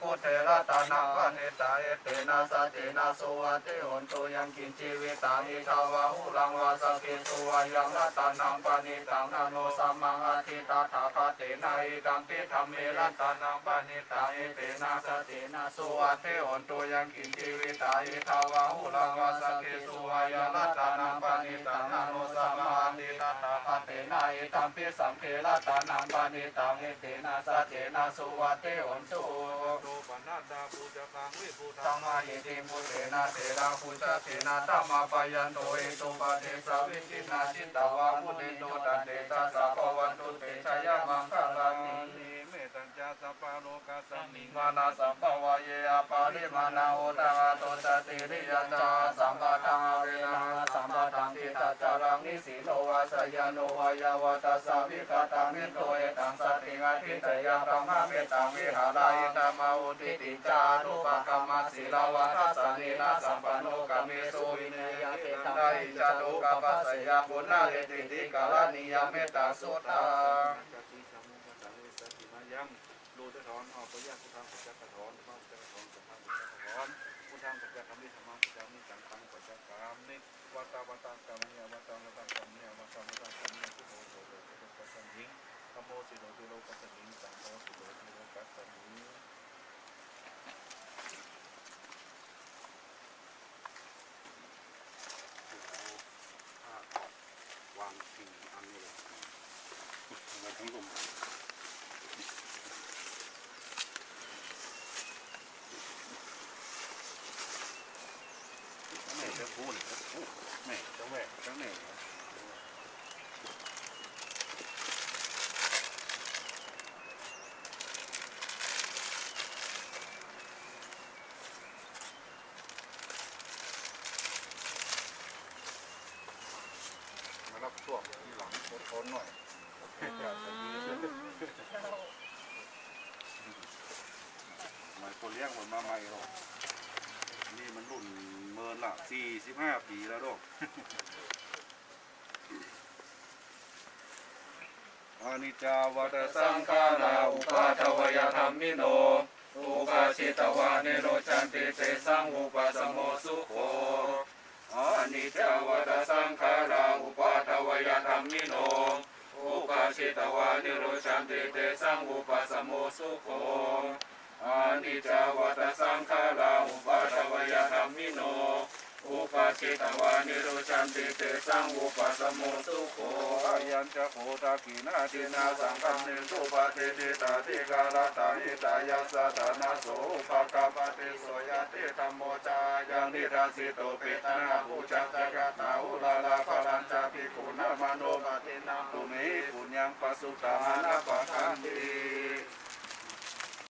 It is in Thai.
คุเทระตานังปณิตาเอเตนะสตินาสุวัติหนตุยังกินชีวิตานิทาวาหุลังวาสกิสุวายังรัตานังปณิตังนาโนสัมมังอธิตาถาคเตนะอิดังปิธรรมเมรัตานังปณิตาเอเตนะสตินาสุวัติหนตุยังกินชีวิตานิทาวาหุลังวาสกิสุวายังรัตานังปณิตังนาโนสัมมังอธิตาถาคเตนะอิดังปิสัมเพรัตานังปณิตังเอเตนะสตินาสุวัติหนตุโตปนาตาปูจกังวิภูตังมมาหิติมุเตนะเตระพุทธเตนะตัมมาปยันโตเอตุปะเทสวิจินาจิตตวามุนิโตสสะภวันตุเตชยมังคลัง นิเม ตัญจาสัพพะโลกัสสมิงมานาสัมภวะเยอปาริมานาโอตาโตสติริยันจาสัมปะทังเวนะสัมปะทังทิตัจารังนิสีโนวาสยานโนวายาวัตสาวิกตังนิโตเอตังสติงาทิตยังธรรมะเมตังวิหารายตามาอุติติจานุปกรรมสีลาวัตสนินาสัมปโนกามิสุวิเนยติตังไดจาตุกัปปัสยาปุณาเอติติกาลานิยเมตตาสุตัง ยังโลตะถอนออกปยะพุทธังปัจจกถอนพระพุทธถอนสัมพังปัจจกถอนพุทธังปัจจกมิธรรมังปัจจมิสังฆังปัจจกามนิวัตาวัตตังกัมเนียวัตตังวัตตังกัมเนียวัตตังวัตตังกัมเนียพุทโธโธโธพุทโธปัสสมิงธัมโมสิโลติโลกัสสมิงสังโฆสิโลติโลกัสสมิงวางสิ่งอันนี้เลยมาทั้งลม แม่จะพูดจะพูดแม่จะแหวกจะแหน่มารับช่วงที่หลังโคตรหน่อยอยากจะมีมันคนเลี้ยงมันมาใหม่หรอก นี่มันรุ่นเมินละสี่สิบห้าปีแล้วดอกอานิจจาวัตสังฆาราอุปาทวยธรรมิโนอุปาชิตวานิโรจันติเตสังอุปสมโมสุโขอานิจจวัตสังขาราอุปาทวยธรรมิโน อุปาชิตวานิโรจันติเตสังอุปสมโมสุโขอานิจจวัตสังข ชิตวานิโรจันติเตสังอุปสมโมสุโขอายัญจะโคตากีนาทินาสังฆฆัมงนินิสุปฏิทิตาทิกาลตาหิตายาสตานาโสภะกาปฏิโสยติธรรมโมจายังนิราสิโตเปตนาภูจักกะตาอุลาลาภลัญจาภิกขุนามโนปฏินังตุเมปุญญังปสุตตานาปะคันติ